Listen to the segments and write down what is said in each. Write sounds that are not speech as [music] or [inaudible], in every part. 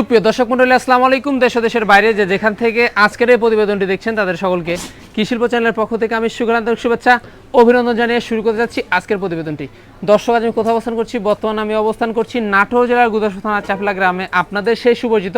সুপ্রিয় দর্শক মন্ডলী, আসসালামু আলাইকুম। দেশ দেশের বাইরে যে যেখান থেকে আজকের এই প্রতিবেদনটি দেখছেন, তাদের সকলকে কৃষিল্প চ্যানেলের পক্ষ থেকে আমি সুগ্রান্ত শুভেচ্ছা। অভিনন্দন জানিয়ে শুরু করতে যাচ্ছি আজকের প্রতিবেদনটি। দর্শক আজ আমি কোথাও অবস্থান করছি? বর্তমানে আমি অবস্থান করছি নাটোর জেলার গুদাস থানা চাপলা গ্রামে। আপনাদের সেই সুপরিচিত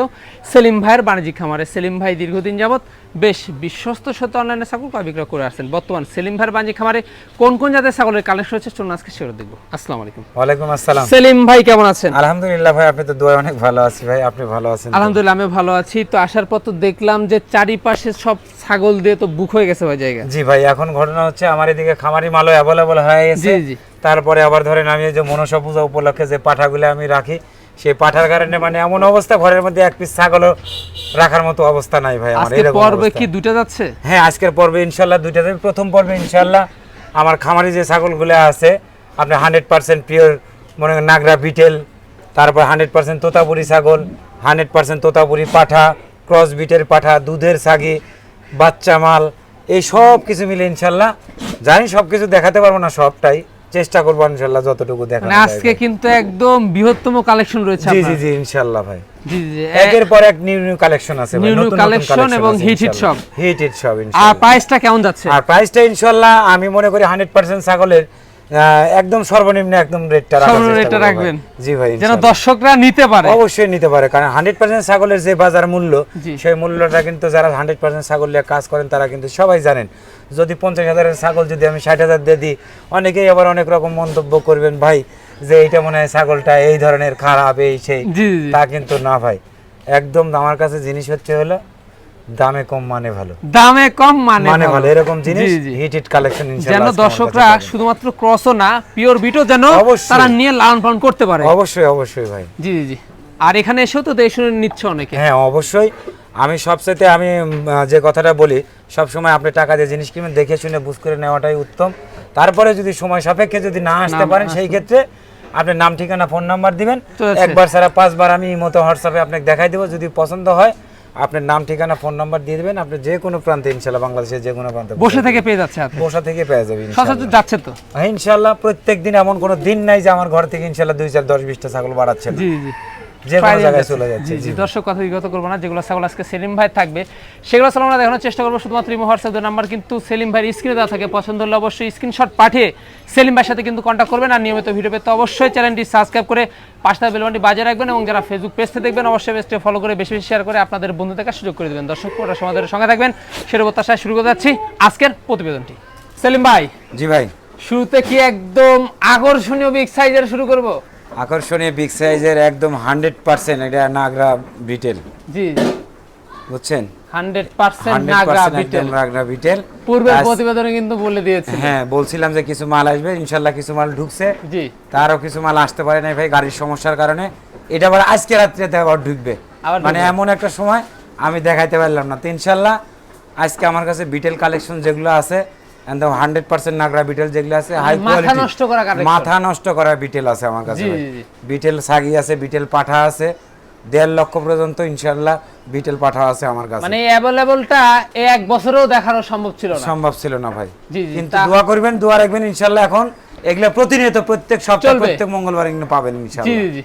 সেলিম ভাইয়ের বাণিজ্যিক খামারে। সেলিম ভাই দীর্ঘদিন যাবৎ বেশ বিশ্বস্ত সত্য অনলাইনে ছাগল ক্রয় বিক্রয় করে আসছেন। বর্তমান সেলিম ভাইয়ের বাণিজ্যিক খামারে কোন কোন জাতের ছাগলের কালেকশন হচ্ছে চলুন আজকে সেগুলো দেখব। আসসালামু আলাইকুম। ওয়ালাইকুম আসসালাম। সেলিম ভাই কেমন আছেন? আলহামদুলিল্লাহ ভাই আপনি তো দোয়া অনেক ভালো আছি ভাই আপনি ভালো আছেন আলহামদুলিল্লাহ আমি ভালো আছি। তো আসার পর তো দেখলাম যে চারিপাশে সব ছাগল দিয়ে তো বুক হয়ে গেছে ভাই জায়গা জি ভাই এখন ঘটনা হচ্ছে আমার এদিকে খামারি মালও অ্যাভেলেবল হয়ে গেছে। তারপরে আবার ধরেন আমি যে মনসা পূজা উপলক্ষে যে পাঠাগুলো আমি রাখি সেই পাঠার কারণে মানে এমন অবস্থা ঘরের মধ্যে এক পিস ছাগলও রাখার মতো অবস্থা নাই ভাই আমার এরকম পর্বে কি দুটা যাচ্ছে? হ্যাঁ আজকের পর্বে ইনশাল্লাহ দুইটা দেবে প্রথম পর্বে ইনশাল্লাহ আমার খামারি যে ছাগলগুলো আছে আপনি হান্ড্রেড পার্সেন্ট পিওর মনে করেন নাগরা বিটেল তারপর হান্ড্রেড পার্সেন্ট তোতাপুরি ছাগল হান্ড্রেড পার্সেন্ট তোতাপুরি পাঠা ক্রস বিটের পাঠা দুধের ছাগি বাচ্চা মাল এই সব কিছু মিলে ইনশাল্লাহ জানি সব কিছু দেখাতে পারব না সবটাই চেষ্টা করব ইনশাল্লাহ যতটুকু দেখা মানে আজকে কিন্তু একদম বৃহত্তম কালেকশন রয়েছে জি জি জি ইনশাল্লাহ ভাই। জি জি জি। একের পর এক নিউ নিউ কালেকশন আছে নিউ নিউ কালেকশন এবং হিট হিট সব। হিট হিট সব আর প্রাইসটা কেমন যাচ্ছে? আর প্রাইসটা ইনশাল্লাহ আমি মনে করি হান্ড্রেড পার্সেন্ট ছাগলের আহ, একদম সর্বনিম্ন একদম রেটটা সর্বনিম্ন rate টা রাখবেন। জি ভাই যেন দর্শকরা নিতে পারে। অবশ্যই নিতে পারে কারণ হান্ড্রেড পার্সেন্ট ছাগলের যে বাজার মূল্য সেই মূল্যটা কিন্তু যারা হান্ড্রেড পার্সেন্ট ছাগল নিয়ে কাজ করেন তারা কিন্তু সবাই জানেন। যদি পঞ্চাশ হাজারের ছাগল যদি আমি ষাট হাজার দিয়ে দিই অনেকেই আবার অনেক রকম মন্তব্য করবেন ভাই যে এইটা মনে হয় ছাগলটা এই ধরনের খারাপ এই সেই। তা কিন্তু না ভাই। একদম আমার কাছে জিনিস হচ্ছে হলো দামে কম মানে ভালো। দামে কম মানে মানে ভালো। এরকম জিনিস। হিট হিট কালেকশন যেন দর্শকরা শুধুমাত্র ক্রসও না পিওর বিটও যেন তারা নিয়ে লালন পালন করতে পারে। অবশ্যই অবশ্যই ভাই। জি জি আর এখানে এসেও তো দেশ নিচ্ছে অনেকে। হ্যাঁ অবশ্যই। আমি সবচেয়ে আমি যে কথাটা বলি সবসময় আপনি টাকা দিয়ে জিনিস কিনবেন দেখে শুনে বুঝ করে নেওয়াটাই উত্তম। তারপরে যদি সময় সাপেক্ষে যদি না আসতে পারেন সেই ক্ষেত্রে আপনি নাম ঠিকানা ফোন নাম্বার দিবেন। তো একবার ছাড়া পাঁচবার আমি মতো হোয়াটসঅ্যাপে আপনাকে দেখাই দেবো যদি পছন্দ হয় আপনার নাম ঠিকানা ফোন নাম্বার দিয়ে দেবেন আপনি যে কোনো প্রান্তে ইনশাল্লাহ বাংলাদেশের যে কোনো প্রান্তে বসে থেকে পেয়ে যাচ্ছে আপনি বসে থেকে পেয়ে যাবেন। সচরাচর যাচ্ছে তো ইনশাআল্লাহ ইনশাল্লাহ প্রত্যেক দিন এমন কোনো দিন নাই যে আমার ঘর থেকে ইনশাল্লাহ দুই চার দশ বিশটা ছাগল বাড়াচ্ছে না। জি জি যে কোনো জায়গায় চলে যাচ্ছে জি জি জি। দর্শক কথা বিগত করব না যেগুলো ছাগল আজকে সেলিম ভাই থাকবে সেগুলো ছাগল আমরা দেখানোর চেষ্টা করব শুধুমাত্র ইমো হোয়াটসঅ্যাপ নাম্বার কিন্তু সেলিম ভাইয়ের স্ক্রিনে দেওয়া থাকে পছন্দ হলে অবশ্যই স্ক্রিনশট পাঠিয়ে সেলিম ভাইয়ের সাথে কিন্তু কন্ট্যাক্ট করবেন আর নিয়মিত ভিডিও পেতে অবশ্যই চ্যানেলটি সাবস্ক্রাইব করে পাঁচটা বেলবানটি রাখবেন এবং যারা ফেসবুক পেজতে দেখবেন অবশ্যই পেজটি ফলো করে বেশি বেশি শেয়ার করে আপনাদের বন্ধু দেখার সুযোগ করে দেবেন। দর্শক পুরো সমাজের সঙ্গে থাকবেন সেটা প্রত্যাশায় শুরু করতে যাচ্ছি আজকের প্রতিবেদনটি। সেলিম ভাই জি ভাই। শুরুতে কি একদম আকর্ষণীয় বিগ সাইজের শুরু করব? আকর্ষণীয় বিগ সাইজের একদম হান্ড্রেড পার্সেন্ট এটা নাগরা বিটেল জি। বুঝছেন? হান্ড্রেড পার্সেন্ট নাগরা বিটেল নাগরা বিটেল পূর্বের প্রতিবেদনে কিন্তু বলে দিয়েছে হ্যাঁ বলছিলাম যে কিছু মাল আসবে ইনশাল্লাহ কিছু মাল ঢুকছে। জি। তারও কিছু মাল আসতে পারে নাই ভাই গাড়ির সমস্যার কারণে। এটা আবার আজকে রাত্রেতে আবার ঢুকবে। মানে এমন একটা সময় আমি দেখাইতে পারলাম না। তো ইনশাল্লাহ আজকে আমার কাছে বিটেল কালেকশন যেগুলো আছে একদম হান্ড্রেড পার্সেন্ট নাগরা বিটেল যেগুলো আছে হাই মানে মাথা নষ্ট করা মাথা নষ্ট করা বিটেল আছে আমার কাছে। বিটেল সাগি আছে বিটেল পাঠা আছে দেড় লক্ষ পর্যন্ত ইনশাল্লাহ বিটেল পাঠা আছে আমার কাছে। মানে অ্যাভেলেবলটা এক বছরেও দেখানো সম্ভব ছিল না। সম্ভব ছিল না ভাই। কিন্তু দোয়া করবেন দোয়া রাখবেন ইনশাল্লাহ এখন এগুলো প্রতিনিয়ত প্রত্যেক সপ্তাহ প্রত্যেক মঙ্গলবার পাবেন ইনশাল্লাহ। জি জি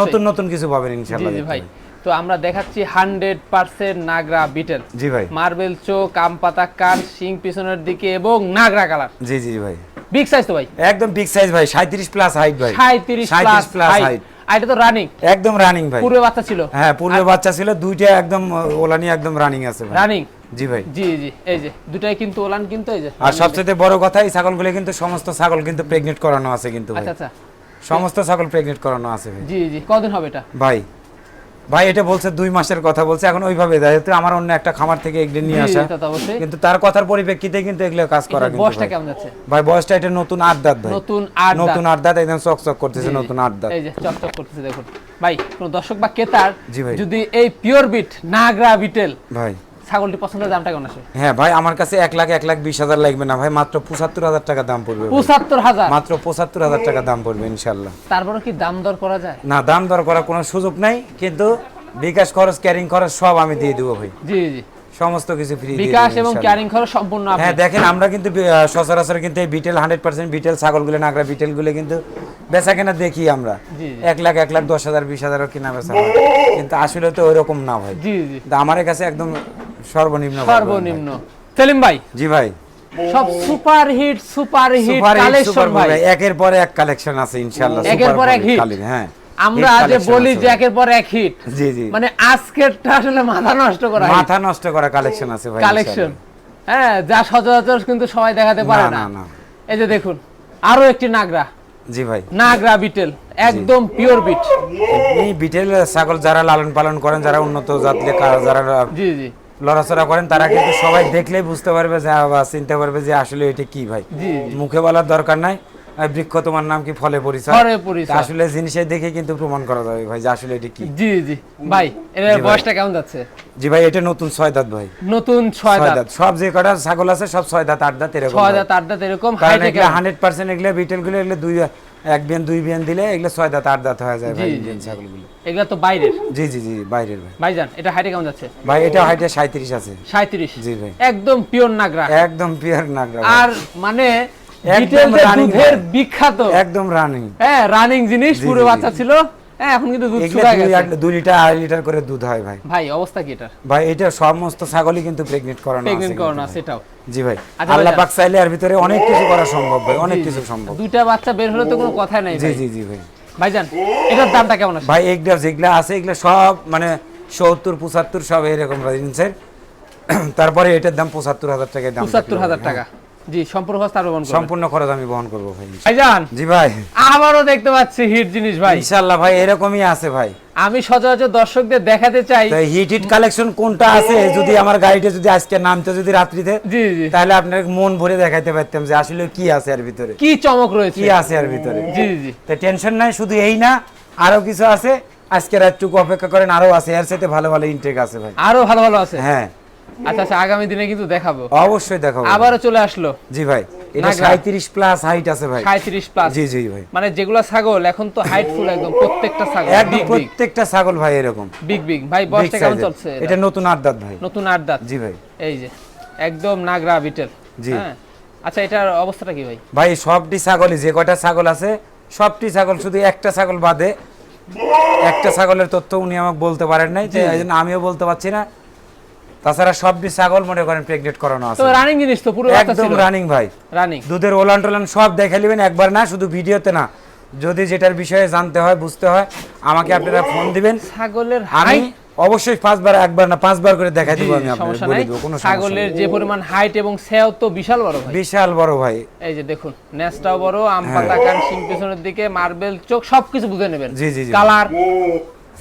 নতুন নতুন কিছু পাবেন ইনশাল্লাহ ভাই। তো আমরা দেখাচ্ছি হান্ড্রেড পার্সেন্ট নাগরা বিটেল। জি ভাই। মার্বেল চোখ আম পাতা কান শিং পিছনের দিকে এবং নাগরা কালার। জি জি ভাই। বিগ সাইজ তো ভাই? একদম বিগ সাইজ ভাই 37 প্লাস হাইট ভাই। সাঁত্রিশ 37 প্লাস প্লাস হাইট এটা তো রানিং একদম রানিং ভাই। পূর্বে বাচ্চা ছিল? হ্যাঁ পূর্বে বাচ্চা ছিল দুইটা একদম ওলানি একদম রানিং আছে ভাই। রানিং জি ভাই। জি জি এই যে দুটাই কিন্তু ওলান কিন্তু এই যে আর সবচেয়ে বড় কথা এই ছাগলগুলো কিন্তু সমস্ত ছাগল কিন্তু প্রেগনেন্ট করানো আছে কিন্তু ভাই। আচ্ছা আচ্ছা। সমস্ত ছাগল প্রেগনেন্ট করানো আছে ভাই। জি জি কদিন হবে এটা? ভাই ভাই এটা বলছে দুই মাসের কথা বলছে এখন ওইভাবে দেয় আমার অন্য একটা খামার থেকে এগুলো নিয়ে আসা। কিন্তু তার কথার পরিপ্রেক্ষিতে কিন্তু এগুলো কাজ করা কিন্তু বয়সটা। কেমন যাচ্ছে ভাই বয়সটা এটা নতুন আট দাঁত ভাই নতুন আট। নতুন আট দাঁত একদম চকচক করতেছে। নতুন আট দাঁত এই যে চকচক করতেছে দেখুন ভাই কোন দর্শক বা ক্রেতার জি ভাই। যদি এই পিওর বিট নাগরা বিটেল ভাই ছাগলটি পছন্দের দামটা কেমন আসে? হ্যাঁ ভাই আমার কাছে এক লাখ এক লাখ বিশ হাজার লাগবে না ভাই মাত্র পঁচাত্তর হাজার টাকা দাম পড়বে। পঁচাত্তর হাজার? মাত্র পঁচাত্তর হাজার টাকা দাম পড়বে ইনশাল্লাহ তারপরে কি দাম দর করা যায়? না দাম দর করার কোনো সুযোগ নাই কিন্তু বিকাশ খরচ ক্যারিং খরচ সব আমি দিয়ে দেবো ভাই। জি জি সমস্ত কিছু ফ্রি বিকাশ এবং ক্যারিং খরচ সম্পূর্ণ আপনি হ্যাঁ দেখেন আমরা কিন্তু সচরাচর কিন্তু এই বিটেল হান্ড্রেড পার্সেন্ট বিটেল ছাগলগুলো নাগরা বিটেলগুলো কিন্তু বেচা কেনা দেখি আমরা। জি, জি। এক লাখ এক লাখ দশ হাজার বিশ হাজারও কিনা বেচা কিন্তু আসলে তো ওই রকম না ভাই। জি জি। আমার কাছে একদম সর্বনিম্ন সর্বনিম্ন। সেলিম ভাই জি ভাই। সব super hit super hit collection ভাই। একের পর এক কালেকশন আছে ইনশাআল্লাহ একের পর এক। কালেকশন, হ্যাঁ। আমরা যে বলি যে একের পর এক হিট জি জি। মানে আজকেরটা আসলে মাথা নষ্ট করা মাথা নষ্ট করা কালেকশন আছে ভাই কালেকশন হ্যাঁ যা সচরাচর কিন্তু সবাই দেখাতে পারে না এই যে দেখুন আরও একটি নাগরা। জি ভাই। নাগরা বিটেল একদম পিওর বিট এই বিটেল ছাগল যারা লালন পালন করেন যারা উন্নত জাতলে কা- যারা জি জি। লড়াচড়া করেন তারা কিন্তু সবাই দেখলেই বুঝতে পারবে যে বা চিনতে পারবে যে আসলে এটা কি ভাই। মুখে বলার দরকার নাই। বৃক্ষ তোমার নাম কি? ফলে পরিচয়। আসলে জিনিসে দেখে কিন্তু প্রমাণ করা যাবে ভাই যে আসলে এটা কি। জি জি। ভাই এর বয়সটা কেমন যাচ্ছে? জি ভাই এটা নতুন ছয় দাঁত ভাই। নতুন ছয় দাঁত। দাঁত। সব যে কটা ছাগল আছে সব ছয় দাঁত আট দাঁত এরকম ছয় দাঁত আট দাঁত এরকম কারণ এগুলো হান্ড্রেড পার্সেন্ট এগুলো বিটেলগুলো এগুলো দুই এক বিয়ান দুই বিয়ান দিলে এগুলো ছয় দাঁত আট দাঁত হয়ে যায় ভাই ইন্ডিয়ান। ছাগলগুলো। এগুলো তো বাইরের। জি জি জি বাইরের ভাই। ভাইজান এটা হাইটে কেমন যাচ্ছে? ভাই এটা হাইটে সাঁত্রিশ আছে। সাঁত্রিশ জি ভাই। একদম পিওর নাগরা। একদম পিওর নাগরা আর মানে একদম রানিং ভাই। বিখ্যাত। একদম রানিং হ্যাঁ রানিং জিনিস পুরো বাচ্চা ছিল। হ্যাঁ এখন কিন্তু দুধ গেছে। আট- দুই লিটার আড়াই লিটার করে দুধ হয় ভাই। ভাই অবস্থা কি এটা ভাই এটা সমস্ত ছাগলই কিন্তু প্রেগনেন্ট করানো আছে প্রেগনেন্ট কিন্তু করোনা। সেটাও জি ভাই আচ্ছা আল্লাহ পাক চাইলে এর ভিতরে অনেক কিছু করা সম্ভব ভাই অনেক কিছু সম্ভব। দুইটা বাচ্চা বের হলে তো কোনো কথাই নাই জি। জি জি ভাই। ভাইজান এটার দামটা কেমন আছে? ভাই এগুলা যেগুলা আছে এগুলা সব মানে সত্তর পঁচাত্তর সব এরকম রেঞ্জের [clears throat] তারপরে এটার দাম পঁচাত্তর হাজার টাকা দাম পঁচাত্তর থাকল হাজার ভাই, টাকা হ্যাঁ। জি সম্পূর্ণ খরচ তার বহন সম্পূর্ণ খরচ আমি বহন করব ভাই ভাইজান জি ভাই। আবারও দেখতে পাচ্ছি হিট জিনিস ভাই। ইনশাল্লাহ ভাই এরকমই আছে ভাই। আমি সচরাচর দর্শকদের দেখাতে চাই। হিট হিট কালেকশন কোনটা আছে? যদি আমার গাড়িতে যদি আজকে নামতে যদি রাত্রিতে জি জি। তাহলে আপনার মন ভরে দেখাইতে পারতাম যে আসলে কি আছে এর ভিতরে। কি চমক রয়েছে। কি আছে এর ভিতরে। জি জি তো টেনশন নাই শুধু এই না আরও কিছু আছে। আজকে রাতটুকু অপেক্ষা করেন আরও আছে। এর সাথে ভালো ভালো ইনটেক আছে ভাই। আরও ভালো ভালো আছে। হ্যাঁ। আচ্ছা আচ্ছা আগামী দিনে কিন্তু দেখাবো। অবশ্যই দেখাবো আবারও চলে আসলো। জি ভাই এটা নাগরা। সাঁত্রিশ প্লাস হাইট আছে ভাই। সাঁত্রিশ প্লাস। জি জি ভাই। মানে যেগুলা ছাগল এখন তো হাইট ফুল একদম প্রত্যেকটা ছাগল। একদম প্রত্যেকটা ছাগল ভাই এরকম। বিগ বিগ ভাই বয়সটা কেমন চলছে এটা? নতুন আট দাঁত ভাই। নতুন আট দাঁত। জি ভাই। এই যে একদম নাগরা বিটেল জি। হ্যাঁ। আচ্ছা এটার অবস্থাটা কি ভাই? ভাই সবটি ছাগলই যে কয়টা ছাগল আছে সবটি ছাগল শুধু একটা ছাগল বাদে একটা ছাগলের তথ্য উনি আমাকে বলতে পারেন নাই জন্য আমিও বলতে পারছি না। তাছাড়া সবটি ছাগল মনে করেন প্রেগনেট করানো আছে। তো রানিং জিনিস তো পুরো একদম রানিং ভাই। রানিং দুধের ওলান টোলান সব দেখে নেবেন একবার না শুধু ভিডিওতে না। যদি যেটার বিষয়ে জানতে হয় বুঝতে হয় আমাকে আপনারা ফোন দিবেন। ছাগলের আমি অবশ্যই পাঁচবার একবার না পাঁচবার করে দেখাই দিব আমি আপনাদের সমস্যা বলে নাই। কোনো ছাগলের যে পরিমাণ হাইট এবং সেও তো বিশাল বড় ভাই। বিশাল বড় ভাই। এই যে দেখুন নেসটাও বড় আম হ্যাঁ। পাতা কান সিং পেছনের দিকে মার্বেল চোখ সবকিছু বুঝে নেবেন। জি, জি। কালার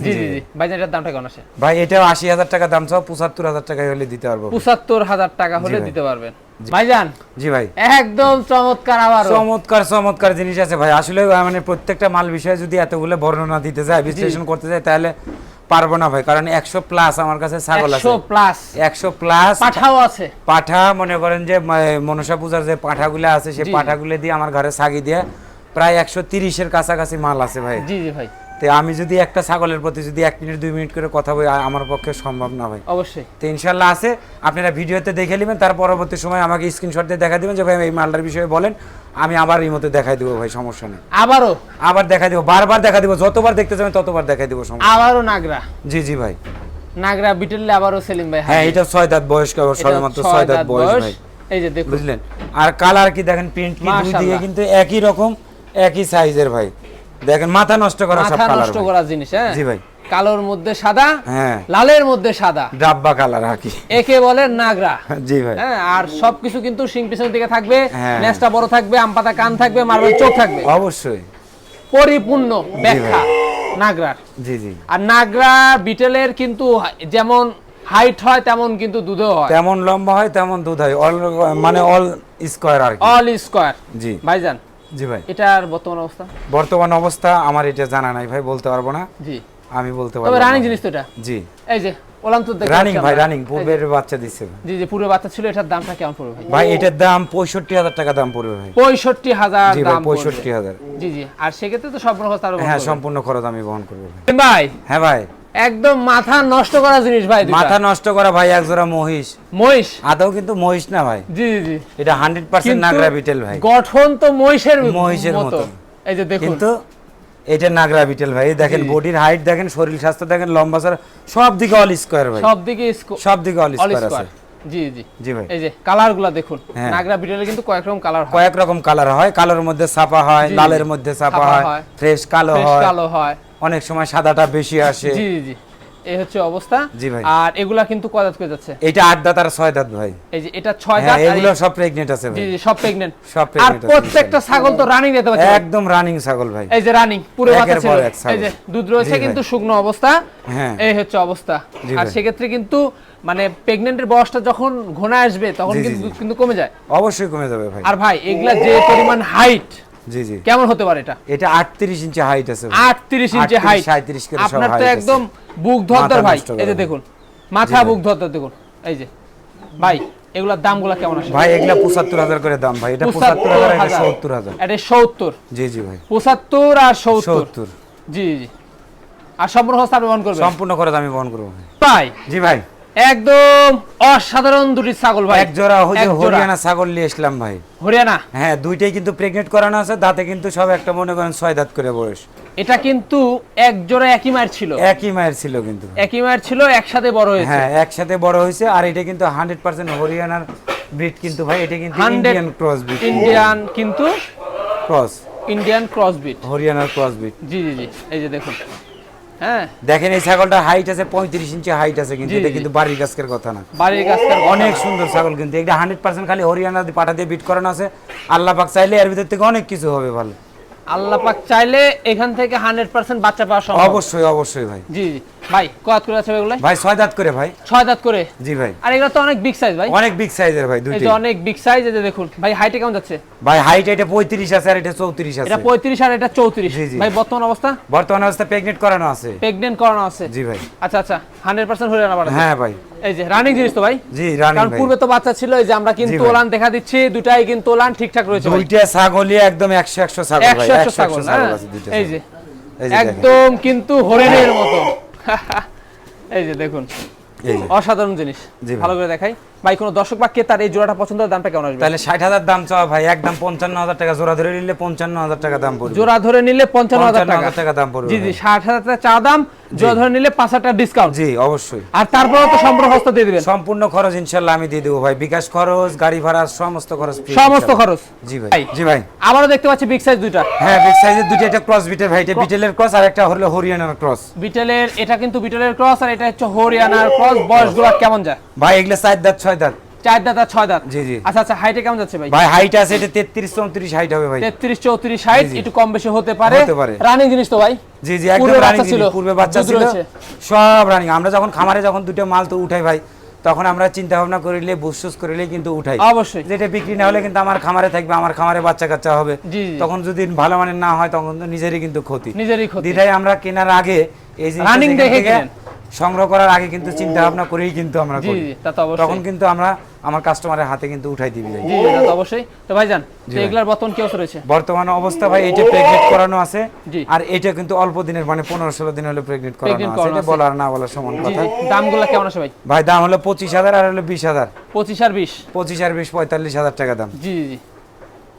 জি জি জি ভাইজান এটার দামটা কেমন আছে ভাই এটাও আশি হাজার টাকা দাম চাও পঁচাত্তর হাজার হলে দিতে পারব। পঁচাত্তর হাজার টাকা হলে দিতে পারবেন। ভাইজান? জি ভাই। একদম চমৎকার আবার চমৎকার চমৎকার জিনিস আছে ভাই। আসলে মানে প্রত্যেকটা মাল বিষয়ে যদি এতগুলো বর্ণনা দিতে যায় বিশ্লেষণ করতে যায় তাহলে পারব না ভাই। কারণ একশো প্লাস আমার কাছে ছাগল আছে। একশো প্লাস। একশো প্লাস পাঠাও আছে। পাঠা মনে করেন যে মনসা পূজার যে পাঠাগুলো আছে সেই। পাঠাগুলো দিয়ে আমার ঘরে সাগি দিয়ে প্রায় একশো তিরিশের কাছাকাছি মাল আছে ভাই। জি জি ভাই। তো আমি যদি একটা ছাগলের প্রতি যদি এক মিনিট দুই মিনিট করে কথা বলি আমার পক্ষে সম্ভব না ভাই। অবশ্যই। তো ইনশাল্লাহ আছে আপনারা ভিডিওতে দেখে নেবেন তার পরবর্তী সময় আমাকে স্ক্রিনশট দিয়ে দেখা দিবেন যে ভাই এই মালটার বিষয়ে বলেন আমি আবার এই মতো দেখাই দেবো ভাই সমস্যা নেই। আবারও? আবার দেখা দিব বারবার দেখা দিব যতবার দেখতে যাবেন ততবার দেখাই দিব সমস্যা আবারও নাগরা? জি জি ভাই। নাগরা বিটেললে আবারও সেলিম ভাই হ্যাঁ এটা ছয় দাঁত বয়স এটা সবেমাত্র ছয় দাঁত বয়স বয়স। ভাই। এই যে দেখুন। বুঝলেন? আর কালার কি দেখেন প্রিন্ট কি দুই দিকে কিন্তু একই রকম একই সাইজের ভাই। দেখেন মাথা নষ্ট করা সব মাথা কালার নষ্ট করা জিনিস হ্যাঁ? জি ভাই। কালোর মধ্যে সাদা হ্যাঁ। লালের মধ্যে সাদা। ডাব্বা কালার আর কি। একে বলে নাগরা। জি ভাই। হ্যাঁ আর সবকিছু কিন্তু সিং পিছনের দিকে থাকবে হ্যাঁ। নেসটা বড় থাকবে আম পাতা কান থাকবে মার্বেল চোখ থাকবে। অবশ্যই। পরিপূর্ণ ব্যাখ্যা নাগরার। জি জি। আর নাগরা বিটেলের কিন্তু যেমন হাইট হয় তেমন কিন্তু দুধও হয়। তেমন লম্বা হয় তেমন দুধ হয়। অল মানে অল স্কোয়ার আর অল স্কোয়ার জি। ভাইজান জি ভাই। এটার বর্তমান অবস্থা? বর্তমান অবস্থা আমার এটা জানা নাই ভাই বলতে পারব না। জি। আমি বলতে তবে রানিং জিনিস তো এটা। জি। এই যে তো রানিং ভাই রানিং পূর্বের বাচ্চা দিচ্ছে জি যে পুরো বাচ্চা ছিল এটার দামটা কেমন পড়বে ভাই? ভাই এটার দাম পঁয়ষট্টি হাজার টাকা দাম পড়বে ভাই। পঁয়ষট্টি হাজার জি ভাই দাম পঁয়ষট্টি পঁয়ষট্টি হাজার। জি জি। আর সেক্ষেত্রে তো সম্পূর্ণ খরচ উপর হ্যাঁ সম্পূর্ণ খরচ আমি বহন করব ভাই? হ্যাঁ ভাই। একদম মাথা নষ্ট করা জিনিস ভাই মাথা নষ্ট করা ভাই এক জোড়া মহিষ। মহিষ? আদৌ কিন্তু মহিষ না ভাই। জি জি জি। এটা হান্ড্রেড পার্সেন্ট নাগরা বিটেল ভাই। গঠন তো মহিষের মহিষের মতো। এই যে দেখুন। কিন্তু এটা নাগরা বিটেল ভাই। দেখেন বডির হাইট দেখেন শরীর স্বাস্থ্য দেখেন লম্বা সার সব দিকে অল স্কোয়ার ভাই। সব দিকে স্কো- সব দিকে অল স্কোয়ার। আছে। জি জি। জি ভাই। এই যে কালারগুলা দেখুন। হ্যাঁ। নাগরা বিটেলে কিন্তু কয়েক রকম কালার হয়। কয়েক রকম কালার হয়। কালোর মধ্যে ছাপা হয় লালের মধ্যে ছাপা হয়। ফ্রেশ কালো হয়। কালো হয়। অনেক সময় সাদাটা বেশি আসে। জি জি এই হচ্ছে অবস্থা। জি ভাই। আর এগুলা কিন্তু কয় দাঁত করে যাচ্ছে? এটা আট দাঁত আর ছয় দাঁত ভাই। এই যে এটা ছয় হ্যাঁ দাঁত এগুলো সব প্রেগনেন্ট আছে ভাই। জি সব প্রেগনেন্ট সব আর প্রত্যেকটা ছাগল তো রানিং দিতে পারছে একদম রানিং ছাগল ভাই। এই যে রানিং পুরো বাচ্চা ছিল। এই যে দুধ রয়েছে কিন্তু শুকনো অবস্থা। হ্যাঁ। এই হচ্ছে অবস্থা। আর। সেক্ষেত্রে কিন্তু মানে প্রেগনেন্টের বয়সটা যখন ঘনা আসবে তখন কিন্তু দুধ কিন্তু কমে যায়। অবশ্যই কমে যাবে ভাই। আর ভাই এগুলা যে পরিমাণ হাইট জি জি। কেমন হতে পারে এটা? এটা আটত্রিশ ইঞ্চি হাইট আছে ভাই। আটত্রিশ ইঞ্চি হাইট 37 করে আপনার তো একদম বুক ধরদার ভাই। এই যে দেখুন মাথা বুক ধরদার দেখুন। এই যে ভাই এগুলার দামগুলা কেমন আসে? ভাই এগুলা পঁচাত্তর হাজার করে দাম ভাই। এটা পঁচাত্তর হাজার এটা সত্তর এটা সত্তর। জি জি ভাই। পঁচাত্তর আর সত্তর। সত্তর। জি জি। আর সম্পূর্ণ আপনি বহন করবেন? সম্পূর্ণ খরচ আমি বহন করব ভাই। ভাই। জি ভাই। একদম অসাধারণ দুটি ছাগল ভাই। এক জোড়া হচ্ছে হরিয়ানা ছাগল নিয়ে আসলাম ভাই। হরিয়ানা? হ্যাঁ দুইটাই কিন্তু প্রেগনেন্ট করানো আছে দাঁতে কিন্তু সব একটা মনে করেন ছয় দাঁত করে বয়স। এটা কিন্তু এক জোড়া একই মায়ের ছিল। একই মায়ের ছিল কিন্তু। একই মায়ের ছিল একসাথে বড় হয়েছে। হ্যাঁ একসাথে বড় হয়েছে আর এটা কিন্তু হান্ড্রেড পার্সেন্ট হরিয়ানার ব্রিড কিন্তু ভাই এটা কিন্তু ইন্ডিয়ান ক্রস ব্রিড ইন্ডিয়ান কিন্তু ক্রস ইন্ডিয়ান ক্রস ব্রিড হরিয়ানার ক্রস ব্রিড জি জি জি এই যে দেখুন। হ্যাঁ। দেখেন এই ছাগলটা হাইট আছে পঁয়ত্রিশ ইঞ্চি হাইট আছে কিন্তু এটা। কিন্তু বাড়ির গাছের কথা না। বাড়ির গাছের অনেক সুন্দর ছাগল কিন্তু এটা হান্ড্রেড পার্সেন্ট খালি হরিয়ানা পাঠা দিয়ে বিট করানো আছে। আল্লাহ পাক চাইলে এর ভিতর থেকে অনেক কিছু হবে ভালো। আল্লাহ পাক চাইলে এখান থেকে হান্ড্রেড পার্সেন্ট বাচ্চা পাওয়া সম্ভব। অবশ্যই অবশ্যই ভাই। জি জি। ভাই কত করে আছে এগুলো ভাই ছয় দাঁত করে ভাই। ছয় দাঁত করে? জি ভাই। আর এগুলো তো অনেক বিগ সাইজ ভাই। অনেক বিগ সাইজের ভাই দুইটি যে অনেক বিগ সাইজ এই দেখুন। ভাই হাইটে কেমন যাচ্ছে? ভাই হাইট এটা পঁয়ত্রিশ আছে আর এটা চৌত্রিশ আছে। এটা পঁয়ত্রিশ আর এটা চৌত্রিশ। জি, জি। ভাই বর্তমান অবস্থা? বর্তমান অবস্থা প্রেগনেন্ট করানো আছে। প্রেগনেন্ট করানো আছে। জি ভাই। আচ্ছা আচ্ছা। হান্ড্রেড পার্সেন্ট হয়ে যাবে হ্যাঁ ভাই। এই যে রানিং জিনিস তো ভাই। জি রানিং কারণ পূর্বে তো বাচ্চা ছিল এই যে আমরা কিন্তু ওলান দেখা দিচ্ছি দুটাই কিন্তু ওলান ঠিকঠাক রয়েছে দুইটা ছাগলই একদম একশো একশো ছাগল ভাই একশো একশো একশো ছাগল একশো হ্যাঁ। ছাগল। এই যে। একদম কিন্তু হরিণের মতো। [laughs] এই যে দেখুন অসাধারণ জিনিস। ভালো করে দেখাই। ভাই কোনো দর্শক বা ক্রেতার এই জোড়াটা পছন্দ দামটা কেমন আসবে? তাহলে ষাট হাজার দাম চাওয়া ভাই একদম পঞ্চান্ন হাজার টাকা। জোড়া ধরে নিলে পঞ্চান্ন হাজার টাকা দাম পড়বে। জোড়া ধরে নিলে পঞ্চান্ন হাজার টাকা। দাম পড়বে জি জি ষাট হাজার টাকা চা দাম ধরে নিলে পাঁচ হাজার ডিসকাউন্ট জি অবশ্যই। আর তারপরেও তো সম্পূর্ণ হস্ত দিয়ে দিবেন। সম্পূর্ণ খরচ ইনশাল্লাহ আমি দিয়ে দেবো ভাই। বিকাশ খরচ গাড়ি ভাড়া সমস্ত খরচ সমস্ত খরচ। জি ভাই। জি ভাই। আবারও দেখতে পাচ্ছি বিগ সাইজ দুইটা। হ্যাঁ বিগ সাইজের দুটো একটা ক্রস বিটের ভাই এটা বিটেলের ক্রস আর একটা হলো হরিয়ানার ক্রস বিটেলের এটা কিন্তু বিটেলের ক্রস আর এটা হচ্ছে হরিয়ানার ক্রস বয়সগুলো কেমন যায়? ভাই এগুলো চার দাঁত ছয় দাঁত। চার দাঁত আর ছয় দাঁত? জি, জি। আচ্ছা আচ্ছা হাইটে কেমন যাচ্ছে ভাই? ভাই হাইট আছে এটা তেত্রিশ চৌত্রিশ হাইট হবে ভাই। তেত্রিশ চৌত্রিশ হাইট জি, জি। একটু কম বেশি হতে পারে। হতে পারে। রানিং জিনিস তো ভাই। জি জি একদম রানিং ছিল, পূর্বে বাচ্চা ছিল। সব রানিং আমরা যখন খামারে যখন দুটো মাল তো উঠাই ভাই তখন আমরা চিন্তা ভাবনা করিলে বুসুস করিলে কিন্তু উঠাই। অবশ্যই। যেটা বিক্রি না হলে কিন্তু আমার খামারে থাকবে আমার খামারে বাচ্চা কাচ্চা হবে। তখন যদি ভালো মানের না হয় তখন তো নিজেরই কিন্তু ক্ষতি। নিজেরই ক্ষতি। আমরা কেনার আগে এই যেখান দেখে। সংগ্রহ করার আগে কিন্তু চিন্তা ভাবনা করেই কিন্তু আমরা করি। তা তো অবশ্যই। তখন কিন্তু আমরা আমার কাস্টমারের হাতে কিন্তু উঠাই দিবি জি জি তা অবশ্যই। তো ভাইজান। এগুলার বর্তমান কি অবস্থা রয়েছে? বর্তমান অবস্থা ভাই এটা প্রেগনেন্ট করানো আছে। আর এটা কিন্তু অল্প দিনের মানে পনেরো ষোলো দিন হলো প্রেগনেন্ট করানো আছে। এটা। বলার না বলার সমান কথা। দামগুলো কেমন আছে ভাই? ভাই দাম হলো পঁচিশ হাজার আর হলো বিশ হাজার। পঁচিশ আর বিশ। পঁচিশ আর বিশ পঁয়তাল্লিশ হাজার টাকা দাম। জি জি।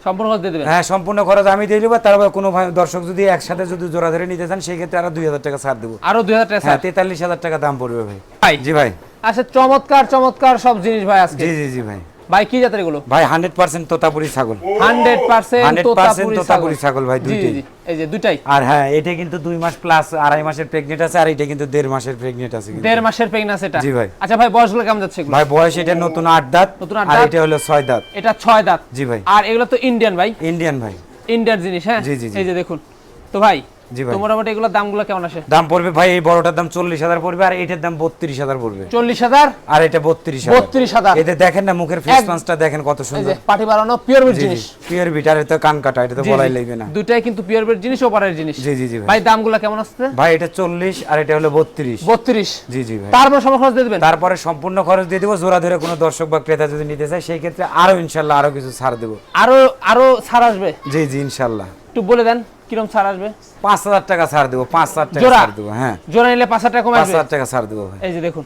সম্পূর্ণ খরচ দিয়ে দেবেন? হ্যাঁ সম্পূর্ণ খরচ আমি দিয়ে দেবো তারপর কোনো ভাই দর্শক যদি একসাথে যদি জোড়া ধরে নিতে চান সেই ক্ষেত্রে আরও দুই হাজার টাকা ছাড় দেবো। আরও দুই হাজার টাকা হ্যাঁ তেতাল্লিশ হাজার টাকা দাম পড়বে ভাই। ভাই। জি ভাই। আচ্ছা চমৎকার চমৎকার সব জিনিস ভাই আজকে। জি জি জি ভাই। ভাই কি জাতের এগুলো? ভাই হান্ড্রেড পার্সেন্ট তোতাপুরি ছাগল। 100% তোতাপুরি ছাগল। ভাই, দুইটাই। এই যে দুইটাই? আর হ্যাঁ এটা কিন্তু দুই মাস প্লাস আড়াই মাসের প্রেগনেন্ট আছে আর এটা কিন্তু দেড় মাসের প্রেগনেন্ট আছে। দেড় মাসের প্রেগনেন্সি এটা? জি ভাই। আচ্ছা ভাই বয়সগুলো কেমন যাচ্ছে এগুলো? ভাই বয়স এটা নতুন আট দাঁত নতুন আট আর এটা হলো ছয় দাঁত। এটা ছয় দাঁত? জি ভাই। আর এগুলো তো ইন্ডিয়ান ভাই? ইন্ডিয়ান ভাই। ইন্ডিয়ান জিনিস হ্যাঁ? জি, জি। এই যে দেখুন। তো ভাই। তো মোটামুটি এগুলোর দামগুলো কেমন আসে? দাম পড়বে ভাই এই বড়টার দাম চল্লিশ হাজার পড়বে আর এটার দাম বত্রিশ হাজার পড়বে। চল্লিশ হাজার? আর এটা বত্রিশ বত্রিশ হাজার। এতে দেখেন না মুখের ফেস এক- দেখেন কত সুন্দর। পাটি বাড়ানো পিওর বিট জি জি জিনিস। পিওর বিট আর এটা কান কাটা এটা তো বলাই লাগবে না। দুটাই কিন্তু পিওর বিট জিনিস ওপারের জিনিস। জি জি জি ভাই। ভাই দামগুলো কেমন আসছে? ভাই এটা চল্লিশ আর এটা হলো বত্রিশ। বত্রিশ। জি জি ভাই। তারপর সময় খরচ দিয়ে দেবেন? তারপরে সম্পূর্ণ খরচ দিয়ে দেবো জোড়া ধরে কোনো দর্শক বা ক্রেতা যদি নিতে চায় সেই ক্ষেত্রে আরও ইনশাল্লাহ আরও কিছু ছাড় দেবো। আরও আরও ছাড় আসবে? জি জি ইনশাল্লাহ। একটু বলে দেন। কিরম ছাড় আসবে? পাঁচ হাজার টাকা ছাড় দেবো পাঁচ হাজার টাকা? ছাড় দেবো হ্যাঁ। জোড়া নিলে পাঁচ হাজার টাকা কমে পাঁচ হাজার টাকা ছাড় দেবো ভাই। এই যে দেখুন।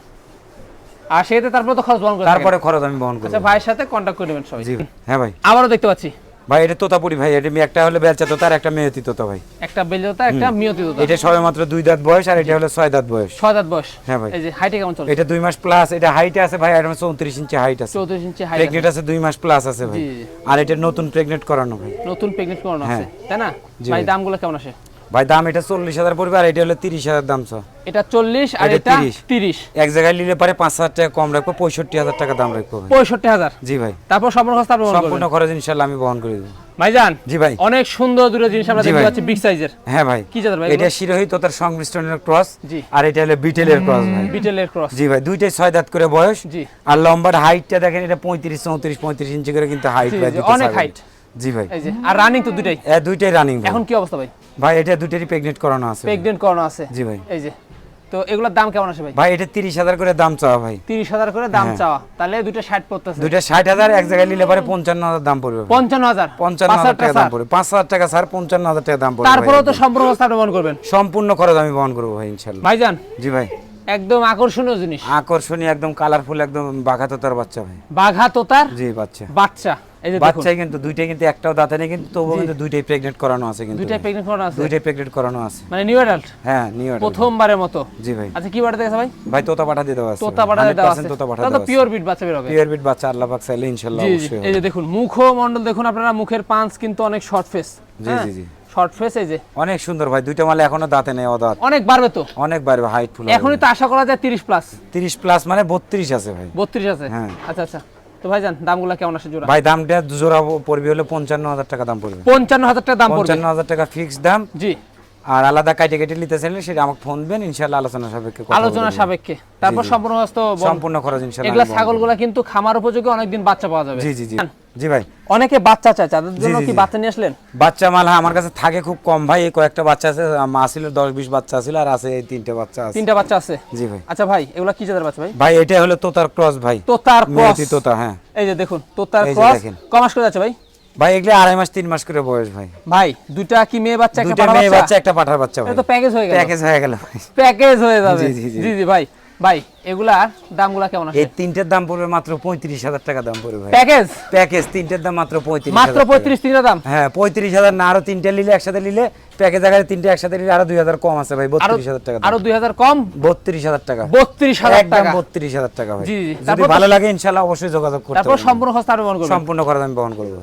আর সেটা তারপরে তো খরচ বহন করে তারপরে খরচ আমি বহন করব। আচ্ছা ভাইয়ের সাথে কন্টাক্ট করে নেবেন সবাই। জি হ্যাঁ ভাই। আবারও দেখতে পাচ্ছি। ভাই এটা তোতাপুরি ভাই এটা মি- একটা হলো বেলচা তোতা আর একটা মেয়তি তোতা ভাই। একটা বেলজোতা একটা মিয়তি তোতা। এটা সবে মাত্র দুই দাঁত বয়স আর এটা হলো ছয় দাঁত বয়স। ছয় দাঁত বয়স। হ্যাঁ ভাই। এই যে হাইটে কেমন চলছে এটা দুই মাস প্লাস এটা হাইটে আছে ভাই এটা চৌত্রিশ ইঞ্চি হাইট আছে। চৌত্রিশ ইঞ্চি হাইট প্রেগনেন্ট আছে। দুই মাস প্লাস আছে ভাই। আর এটা নতুন প্রেগনেন্ট করানো ভাই। নতুন প্রেগনেন্ট করানো আছে। হ্যাঁ। তাই না? ভাই ভাই। দামগুলো কেমন আসে? ভাই দাম এটা চল্লিশ হাজার পড়বে আর এটা হলো তিরিশ হাজার দাম ছ। এটা চল্লিশ আর এটা এটা 30 তিরিশ। এক জায়গায় নিলে পারে পাঁচ হাজার টাকা কম রাখব পঁয়ষট্টি হাজার টাকা দাম রাখব পঁয়ষট্টি হাজার? জি ভাই। তারপর সম্পূর্ণ খরচ সম্পূর্ণ খরচ ইনশাল্লাহ আমি বহন করে দেবো। ভাইজান জি ভাই। অনেক সুন্দর দুটো জিনিস আমরা দেখতে পাচ্ছি বিগ সাইজের হ্যাঁ ভাই। কি জাতের ভাই এটা শিরোহি তোতার সংমিশ্রণের ক্রস জি। আর এটা হলো বিটেলের ক্রস ভাই। বিটেলের ক্রস জি ভাই দুইটাই ছয় দাঁত করে বয়স। জি। আর লম্বার হাইটটা দেখেন এটা পঁয়ত্রিশ চৌত্রিশ পঁয়ত্রিশ ইঞ্চি করে কিন্তু হাইট অনেক ছাগলের। জি ভাই। এই যে আর রানিং তো দুটাই এ দুইটাই রানিং এখন কি অবস্থা ভাই? ভাই এটা দুইটারই প্রেগনেন্ট করানো আছে। প্রেগনেন্ট করানো আছে? জি ভাই। এই যে তো এগুলোর দাম কেমন আসে ভাই? ভাই এটা তিরিশ হাজার করে দাম চাওয়া ভাই। তিরিশ হাজার করে দাম হ্যাঁ। চাওয়া। তাহলে দুটো ষাট পড়তেছে দুইটা ষাট হাজার এক জায়গায় নিলে পারে দাম পড়বে ভাই। পঞ্চান্ন হাজার? পঞ্চান্ন পাঁচ হাজার টাকা দাম পড়বে। পাঁচ হাজার টাকা স্যার পঞ্চান্ন হাজার টাকা দাম পড়বে তারপরেও তো সম্পূর্ণ অবস্থা বহন করবেন? সম্পূর্ণ খরচ আমি বহন করব ভাই ইনশাল্লাহ ভাইজান? জি ভাই। একদম আকর্ষণীয় জিনিস। আকর্ষণীয় একদম কালারফুল একদম বাঘাততার বাচ্চা ভাই। বাঘা তোতার জি বাচ্চা। বাচ্চা। এই দেখুন। কিন্তু দুইটাই কিন্তু একটাও দাঁতে নেই কিন্তু তবুও কিন্তু দুইটাই প্রেগনেন্ট করানো আছে কিন্তু। দুইটা প্রেগনেন্ট করানো আছে? দুইটাই প্রেগনেন্ট করানো আছে। মানে নিউ অ্যাডাল্ট হ্যাঁ নিউ প্রথমবারের মতো? জি ভাই। আচ্ছা কি বাড়িতে গেছে ভাই? ভাই তোতা পাঠা দিয়ে দেওয়া আছে। তোতা পাড়া দেওয়া আছে। তোতা পাঠা তাহলে পিওর বিট বাচ্চা বের হবে। পিওর বিট বাচ্চা আল্লাহ পাক চাইলে ইনশাআল্লাহ জি জি। অবশ্যই এই যে দেখুন মুখ মন্ডল দেখুন আপনারা মুখের পাঁচ কিন্তু অনেক শর্ট ফেস জি, জি, জি। শর্ট ফেস এই যে। অনেক সুন্দর ভাই দুইটা মালে এখনও দাঁতে নেই অদাঁত। অনেক বাড়বে তো? অনেক বাড়বে হাইট ফুল এখনই তো আশা করা যায় তিরিশ প্লাস তিরিশ প্লাস মানে বত্রিশ আছে ভাই। বত্রিশ আছে? হ্যাঁ। আচ্ছা আচ্ছা। তো ভাইজান দামগুলো কেমন আসে জোড়া? ভাই দামটা জোড়া পড়বে হলে পঞ্চান্ন হাজার টাকা দাম পড়বে। পঞ্চান্ন হাজার টাকা দাম পড়বে? পঞ্চান্ন হাজার টাকা ফিক্সড দাম। জি। আর আলাদা কাটে কেটে নিতে চাইলে সেটা আমাকে ফোন দেবেন ইনশাআল্লাহ আলোচনা সাপেক্ষে আলোচনা সাপেক্ষে। তারপর সম্পূর্ণ হস্ত সম্পূর্ণ খরচ ইনশাআল্লাহ এগুলা ছাগলগুলা কিন্তু খামার উপযোগী অনেকদিন বাচ্চা পাওয়া যাবে। জি জি জি। জি ভাই। অনেকে বাচ্চা চায় তাদের জন্য কি বাচ্চা নিয়ে আসলেন? বাচ্চা মাল হ্যাঁ, আমার কাছে থাকে খুব কম। ভাই এই কয়েকটা বাচ্চা আছে মা ছিল দশ বিশ বাচ্চা ছিল আর আছে এই তিনটে বাচ্চা আছে। তিনটা বাচ্চা আছে? জি ভাই। আচ্ছা ভাই এগুলা কি জাতের বাচ্চা ভাই? ভাই এটা হলো তোতার ক্রস ভাই। তোতার ক্রস। তোতা হ্যাঁ। এই যে দেখুন তোতার ক্রস। কমাস করে যাচ্ছে ভাই? ভাই এগুলো আড়াই মাস তিন মাস করে বয়স ভাই। ভাই দুটা কি মেয়ে বাচ্চা একটা পাঠা মেয়ে বাচ্চা? একটা পাঠার বাচ্চা ভাই। এটা তো প্যাকেজ হয়ে গেল। প্যাকেজ হয়ে গেল। ভাই প্যাকেজ হয়ে যাবে। জি জি ভাই ভাই। এগুলার দামগুলা কেমন আছে এই তিনটের দাম পড়বে মাত্র পঁয়ত্রিশ হাজার টাকা দাম পড়বে ভাই। প্যাকেজ প্যাকেজ তিনটের দাম মাত্র পঁয়ত্রিশ মাত্র পঁয়ত্রিশ তিনটা দাম? হ্যাঁ পঁয়ত্রিশ হাজার না আরও তিনটে নিলে একসাথে নিলে প্যাকেজ আকারে তিনটে একসাথে নিলে আরও দুই হাজার কম আছে ভাই আরও বত্রিশ হাজার টাকা আরও দুই হাজার কম? বত্রিশ হাজার টাকা। বত্রিশ হাজার একদম টাকা। বত্রিশ হাজার টাকা ভাই। জি, জি। যদি ভালো লাগে ইনশাল্লাহ অবশ্যই যোগাযোগ করতে তারপর সম্পূর্ণ খরচ আপনি বহন করবেন সম্পূর্ণ খরচ আমি বহন করব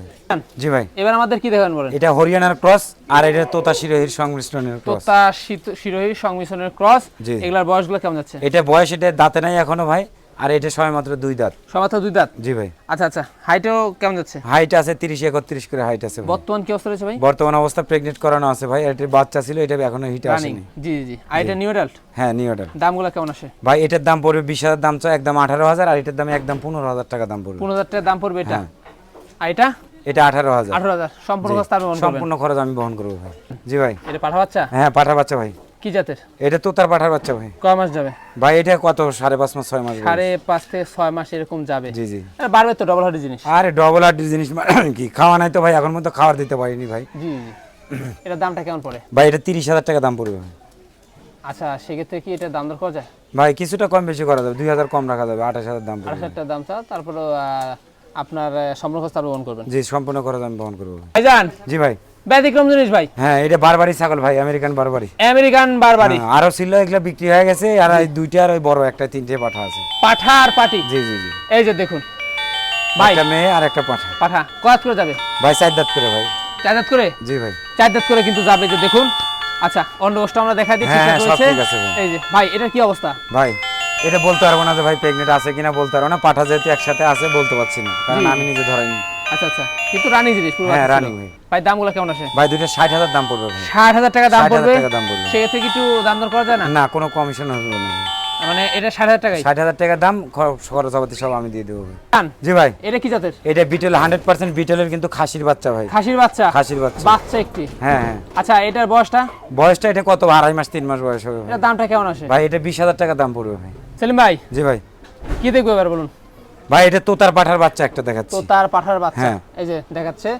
জি ভাই। এবার আমাদের কি দেখাবেন বলেন? এটা হরিয়ানার ক্রস আর এটা তোতা শিরোহির সংমিশ্রণের ক্রস। তোতা শীত- শিরোহী সংমিশ্রণের ক্রস। এগুলার বয়সগুলো কেমন যাচ্ছে? এটা বয়স এটা দাঁতে নাই এখনও ভাই আর এটা সবাই মাত্র দুই দাঁত। সমাত্র দুই দাঁত? জি ভাই। আচ্ছা আচ্ছা হাইটও কেমন যাচ্ছে? হাইট আছে তিরিশ একত্রিশ করে হাইট আছে বর্তমান কি অবস্থা রয়েছে ভাই? বর্তমান অবস্থা প্রেগনেন্ট করানো আছে ভাই এটা বাচ্চা ছিল এটা এখনও হিটে আসেনি। জি জি জি। আর এটা নিউ অ্যাডাল্ট হ্যাঁ নিউ অর্ডার দামগুলো কেমন আসে? ভাই এটার দাম পড়বে বিশ হাজার দাম চাই একদম আঠারো হাজার আর এটার দাম একদম পনেরো হাজার টাকা দাম পড়বে। পনেরো হাজার টাকা দাম পড়বে এটা? হ্যাঁ। আর এটা? এটা আঠারো হাজার। আঠারো হাজার। সম্পূর্ণ খরচ সম্পূর্ণ আমি বহন করব ভাই। জি ভাই। এটা পাঠা বাচ্চা? হ্যাঁ পাঠার বাচ্চা ভাই। কি জাতের? এটা তো তার পাঠার বাচ্চা ভাই। কয় মাস যাবে? ভাই এটা কত? সাড়ে পাঁচ মাস ছয় মাস। সাড়ে পাঁচ থেকে ছয় মাস এরকম যাবে। জি জি। বাড়বে তো ডবল হার্ডি জিনিস। আরে ডবল আর জিনিস [coughs] কি খাওয়া নাই তো ভাই এখন মতো খাবার দিতে পারিনি ভাই। জি জি। এটার দামটা কেমন পড়ে? ভাই এটা তিরিশ হাজার টাকা দাম পড়বে ভাই। আচ্ছা সেক্ষেত্রে কি এটা দাম দর করা যায়? ভাই কিছুটা কম বেশি করা যাবে। দুই হাজার কম রাখা যাবে আঠাশ হাজার দাম আঠাশ হাজার দাম চা তারপরে আপনার সম্পূর্ণ খরচ আপনি বহন করবেন। জি সম্পূর্ণ খরচ আমি বহন করব। ভাই। ভাইজান! জি ভাই। ব্যতিক্রম জিনিস ভাই। হ্যাঁ এটা বারবারি ছাগল ভাই আমেরিকান বারবারি আমেরিকান বারবারি হ্যাঁ, আরও ছিল এগুলো বিক্রি হয়ে গেছে আর এই দুইটা আর ওই বড় একটা তিনটে পাঠা আছে। পাঠা আর পাটি? জি জি জি। এই যে দেখুন। ভাই একটা মেয়ে আর একটা পাঠা। পাঠা কয়াত করে যাবে? ভাই চার দাঁত করে ভাই। চার দাঁত করে? জি ভাই। চার দাঁত করে কিন্তু যাবে যে দেখুন। আচ্ছা অন্য ওষটা আমরা দেখা দিচ্ছি হ্যাঁ, ঠিক সব ঠিক আছে এই যে ভাই এটার কি অবস্থা? ভাই এটা বলতে পারব না যে ভাই প্রেগনেন্ট আছে কিনা বলতে পারব না পাঠা যেহেতু একসাথে আছে বলতে পারছি না। কারণ আমি নিজে ধরাইনি। আচ্ছা আচ্ছা। কিন্তু রানি জিনিস পুরো হ্যাঁ, রানিং ভাই। ভাই দামগুলো কেমন আসে? ভাই দুইটা ষাট হাজার দাম পড়বে ষাট হাজার টাকা দাম পড়বে? টাকা দাম পড়বে। সেক্ষেত্রে কি দাম দর করা যায় না? না কোনো কমিশন হবে না। মানে এটা ষাট হাজার টাকাই? ষাট হাজার টাকা দাম খরচ খরচাপাতি সব আমি দিয়ে দেবো জি ভাই। এটা কি জাতের? এটা বিটেল হান্ড্রেড পার্সেন্ট বিটেলের কিন্তু খাসির বাচ্চা ভাই। খাসির বাচ্চা? খাসির বাচ্চা। বাচ্চা একটি? হ্যাঁ হ্যাঁ। আচ্ছা এটার বয়সটা? বয়সটা এটা কত? আড়াই মাস তিন মাস বয়স হবে। দামটা কেমন আসে? ভাই এটা বিশ হাজার টাকা দাম পড়বে ভাই। সেলিম ভাই জি ভাই। কি দেখব এবার বলুন? ভাই এটা তোতার পাঠার বাচ্চা একটা দেখাচ্ছি। তো তার পাঠার বাচ্চা। হ্যাঁ। এই যে দেখাচ্ছে।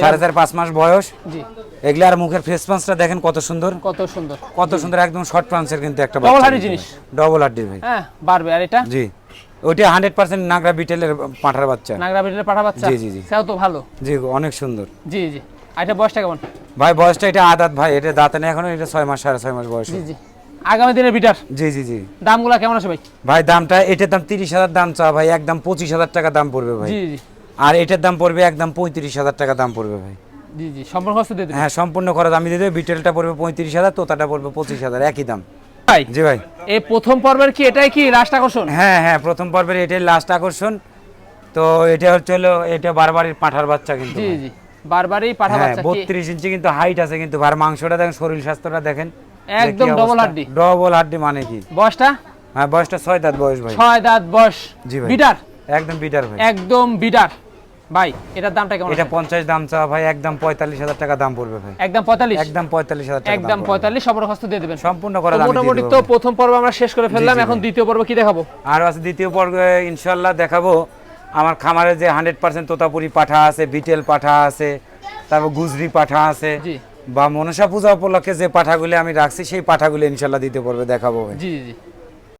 সাড়ে চার পাঁচ মাস বয়স। জি। এগুলা আর মুখের ফেস দেখেন কত সুন্দর। কত সুন্দর। কত সুন্দর একদম শর্ট পাঞ্চের কিন্তু একটা Double হাড্ডি জিনিস। ডবল হাড্ডি ভাই। হ্যাঁ বাড়বে। আর এটা? জি। ওইটা হান্ড্রেড পার্সেন্ট নাগরা বিটেলের পাঠার বাচ্চা। নাগরা বিটের পাঠা বাচ্চা? জি, জি, জি। সেও তো ভালো। জি অনেক সুন্দর। জি জি। এটা বয়সটা কেমন? ভাই বয়সটা এটা আদাত ভাই। এটা দাঁতে নেই এখনও এটা ছয় মাস সাড়ে ছয় মাস বয়স। জি জি। আগামী দিনের বিটার? জি জি জি। দামগুলো কেমন আছে ভাই? ভাই দামটা এটার দাম তিরিশ হাজার দাম চা ভাই একদম পঁচিশ হাজার টাকা দাম পড়বে ভাই। জি জি। আর এটার দাম পড়বে একদম পঁয়ত্রিশ হাজার টাকা দাম পড়বে ভাই। জি জি। সম্পূর্ণ খরচ দিয়ে হ্যাঁ সম্পূর্ণ খরচ আমি দিয়ে দেবো বিটেলটা পড়বে পঁয়ত্রিশ হাজার তোতাটা পড়বে পঁচিশ হাজার একই দাম। ভাই জি ভাই। এই প্রথম পর্বের কি এটাই কি লাস্ট আকর্ষণ? হ্যাঁ হ্যাঁ প্রথম পর্বের এটাই লাস্ট আকর্ষণ। তো এটা হচ্ছে হলো এটা বারবারই পাঁঠার বাচ্চা কিন্তু জি জি। বারবারই পাঠা হ্যাঁ বাচ্চা কি? বত্রিশ ইঞ্চি কিন্তু হাইট আছে কিন্তু আর মাংসটা দেখেন শরীর স্বাস্থ্যটা দেখেন। একদম double হাড্ডি। ডবল হাড্ডি মানে কি? বয়সটা? হ্যাঁ বয়সটা ছয় দাঁত বয়স ভাই। ছয় দাঁত বয়স। জি ভাই। বিটার? একদম বিটার ভাই। একদম বিটার। ভাই এটার দামটা কেমন এটা আছে? পঞ্চাশ দাম চা ভাই একদম পঁয়তাল্লিশ হাজার টাকা দাম পড়বে ভাই। একদম পঁয়তাল্লিশ? একদম পঁয়তাল্লিশ হাজার টাকা একদম দাম পড়বে। পঁয়তাল্লিশ সম্পূর্ণ খরচ দিয়ে দেবেন। সম্পূর্ণ তো করে দাম মোটামুটি তো প্রথম পর্ব আমরা শেষ করে ফেললাম এখন দ্বিতীয় পর্ব কি দেখাবো? আর আছে দ্বিতীয় পর্বে ইনশাল্লাহ দেখাবো। আমার খামারে যে হান্ড্রেড পার্সেন্ট তোতাপুরি পাঠা আছে বিটেল পাঠা আছে তারপর গুজরি পাঠা আছে। জি। বা মনসা পূজা উপলক্ষে যে পাঠাগুলি আমি রাখছি, সেই পাঠাগুলি ইনশাল্লাহ দিতে পারবে, দেখাবো। জি জি